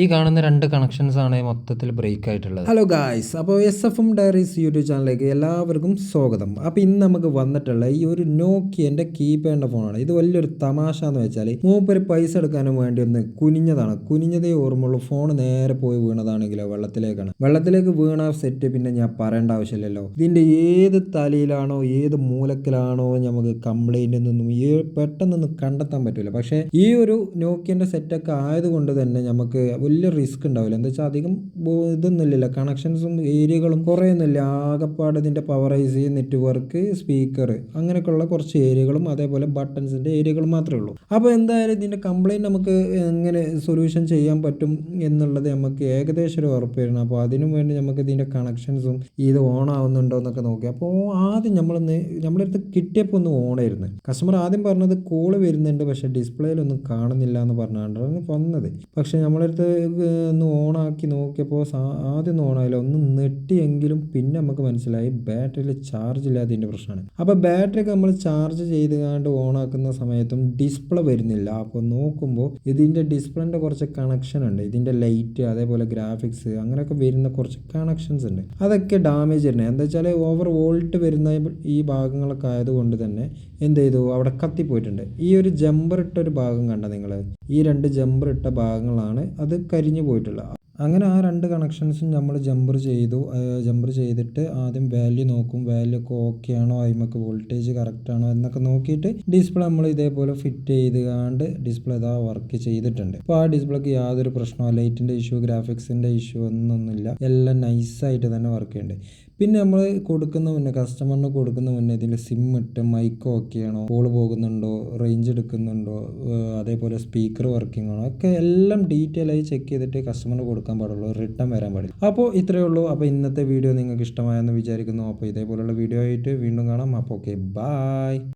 ഈ കാണുന്ന രണ്ട് കണക്ഷൻസ് ആണ് മൊത്തത്തിൽ ബ്രേക്ക് ആയിട്ടുള്ളത്. ഹലോ ഗായ്സ് അപ്പോൾ S F M diaries YouTube ചാനലിലേക്ക് എല്ലാവർക്കും സ്വാഗതം. അപ്പോൾ ഇന്ന് നമുക്ക് വന്നിട്ടുള്ള ഈ ഒരു നോക്കിയന്റെ കീപാഡിന്റെ ഫോണാണ് ഇത് വലിയൊരു തമാശ എന്ന് വെച്ചാൽ മൂപ്പര് പൈസ എടുക്കാനും വേണ്ടി ഒന്ന് കുനിഞ്ഞതാണ്. കുനിഞ്ഞതേ ഓർമ്മയുള്ളൂ ഫോൺ നേരെ പോയി വീണതാണെങ്കിലോ വെള്ളത്തിലേക്കാണ്. വെള്ളത്തിലേക്ക് വീണ സെറ്റ് പിന്നെ ഞാൻ പറയേണ്ട ആവശ്യമില്ലല്ലോ. ഇതിന്റെ ഏത് തലയിലാണോ ഏത് മൂലക്കിലാണോ നമുക്ക് കംപ്ലൈന്റ് നിന്നും ഈ പെട്ടെന്നൊന്നും കണ്ടെത്താൻ പറ്റില്ല പക്ഷേ ഈ ഒരു നോക്കിയന്റെ സെറ്റൊക്കെ ആയതുകൊണ്ട് തന്നെ നമുക്ക് വലിയ റിസ്ക് ഉണ്ടാവില്ല. എന്താ വെച്ചാൽ അധികം ഇതൊന്നുമില്ല കണക്ഷൻസും ഏരിയകളും കുറേ ഒന്നുമില്ല ആകെപ്പാട് ഇതിന്റെ പവറൈസ് നെറ്റ്വർക്ക് സ്പീക്കർ അങ്ങനെയൊക്കെയുള്ള കുറച്ച് ഏരിയകളും അതേപോലെ ബട്ടൺസിന്റെ ഏരിയകളും മാത്രമേ ഉള്ളൂ. അപ്പോൾ എന്തായാലും ഇതിന്റെ കംപ്ലയിന്റ് നമുക്ക് എങ്ങനെ സൊല്യൂഷൻ ചെയ്യാൻ പറ്റും എന്നുള്ളത് നമുക്ക് ഏകദേശം ഒരു ഉറപ്പ് വരണം അപ്പോൾ അതിനു വേണ്ടി നമുക്ക് ഇതിന്റെ കണക്ഷൻസും ഇത് ഓൺ ആവുന്നുണ്ടോ എന്നൊക്കെ നോക്കി. അപ്പോൾ ആദ്യം നമ്മളൊന്ന് നമ്മുടെ അടുത്ത് കിട്ടിയപ്പോൾ ഒന്ന് ഓൺ ആയിരുന്നു. കസ്റ്റമർ ആദ്യം പറഞ്ഞത് കോൾ വരുന്നുണ്ട് പക്ഷേ ഡിസ്പ്ലേയിലൊന്നും കാണുന്നില്ല എന്ന് പറഞ്ഞാണ് വന്നത്. പക്ഷേ നമ്മളടുത്ത് ഒന്ന് ഓണാക്കി നോക്കിയപ്പോൾ ആദ്യം ഒന്ന് ഓണായില്ല. ഒന്ന് നെട്ടിയെങ്കിലും പിന്നെ നമുക്ക് മനസ്സിലായി ബാറ്ററിയിൽ ചാർജ് ഇല്ലാത്തതിന്റെ പ്രശ്നമാണ് അപ്പോൾ ബാറ്ററി നമ്മൾ ചാർജ് ചെയ്ത് കണ്ട് ഓണാക്കുന്ന സമയത്തും ഡിസ്പ്ലേ വരുന്നില്ല. അപ്പോൾ നോക്കുമ്പോൾ ഇതിന്റെ ഡിസ്പ്ലേന്റെ കുറച്ച് കണക്ഷൻ ഉണ്ട്. ഇതിന്റെ ലൈറ്റ് അതേപോലെ ഗ്രാഫിക്സ് അങ്ങനെയൊക്കെ വരുന്ന കുറച്ച് കണക്ഷൻസ് ഉണ്ട്. അതൊക്കെ ഡാമേജ് തന്നെ എന്താ വെച്ചാൽ ഓവർ വോൾട്ട് വരുന്ന ഈ ഭാഗങ്ങളൊക്കെ ആയതുകൊണ്ട് തന്നെ എന്ത് ചെയ്തു? അവിടെ കത്തിപ്പോയിട്ടുണ്ട്. ഈ ഒരു ജമ്പർ ഇട്ട ഒരു ഭാഗം കണ്ട നിങ്ങൾ ഈ രണ്ട് ജമ്പർ ഇട്ട ഭാഗങ്ങളാണ് അത് കരിഞ്ഞു പോയിട്ടുള്ളത് അങ്ങനെ ആ രണ്ട് കണക്ഷൻസും നമ്മൾ ജമ്പർ ചെയ്തു. ജമ്പർ ചെയ്തിട്ട് ആദ്യം വാല്യൂ നോക്കും. വാല്യൂ ഒക്കെ ഓക്കെ ആണോ? അതിമൊക്കെ വോൾട്ടേജ് കറക്റ്റ് ആണോ? എന്നൊക്കെ നോക്കിയിട്ട് ഡിസ്പ്ലേ നമ്മൾ ഇതേപോലെ ഫിറ്റ് ചെയ്ത് കാണ്ട് ഡിസ്പ്ലേ ഇതാ വർക്ക് ചെയ്തിട്ടുണ്ട്. അപ്പോൾ ആ ഡിസ്പ്ലേക്ക് യാതൊരു പ്രശ്നമോ ലൈറ്റിന്റെ ഇഷ്യൂ ഗ്രാഫിക്സിന്റെ ഇഷ്യൂ ഒന്നൊന്നുമില്ല. എല്ലാം നൈസായിട്ട് തന്നെ വർക്ക് ചെയ്യുന്നുണ്ട് പിന്നെ നമ്മൾ കൊടുക്കുന്ന മുന്നേ കസ്റ്റമറിന് കൊടുക്കുന്ന മുന്നേ ഇതിൽ സിം ഇട്ട് മൈക്ക് ഓക്കെ ആണോ? കോൾ പോകുന്നുണ്ടോ? റേഞ്ച് എടുക്കുന്നുണ്ടോ? അതേപോലെ സ്പീക്കർ വർക്കിംഗ് ആണോ? ഒക്കെ എല്ലാം ഡീറ്റെയിൽ ആയി ചെക്ക് ചെയ്തിട്ട് കസ്റ്റമറിന് കൊടുക്കാൻ പാടുള്ളൂ റിട്ടേൺ വരാൻ പാടില്ല. അപ്പോൾ ഇത്രയേ ഉള്ളൂ. അപ്പോൾ ഇന്നത്തെ വീഡിയോ നിങ്ങൾക്ക് ഇഷ്ടമായെന്ന് വിചാരിക്കുന്നു. അപ്പോൾ ഇതേപോലുള്ള വീഡിയോ ആയിട്ട് വീണ്ടും കാണാം. അപ്പോൾ ഓക്കെ ബായ്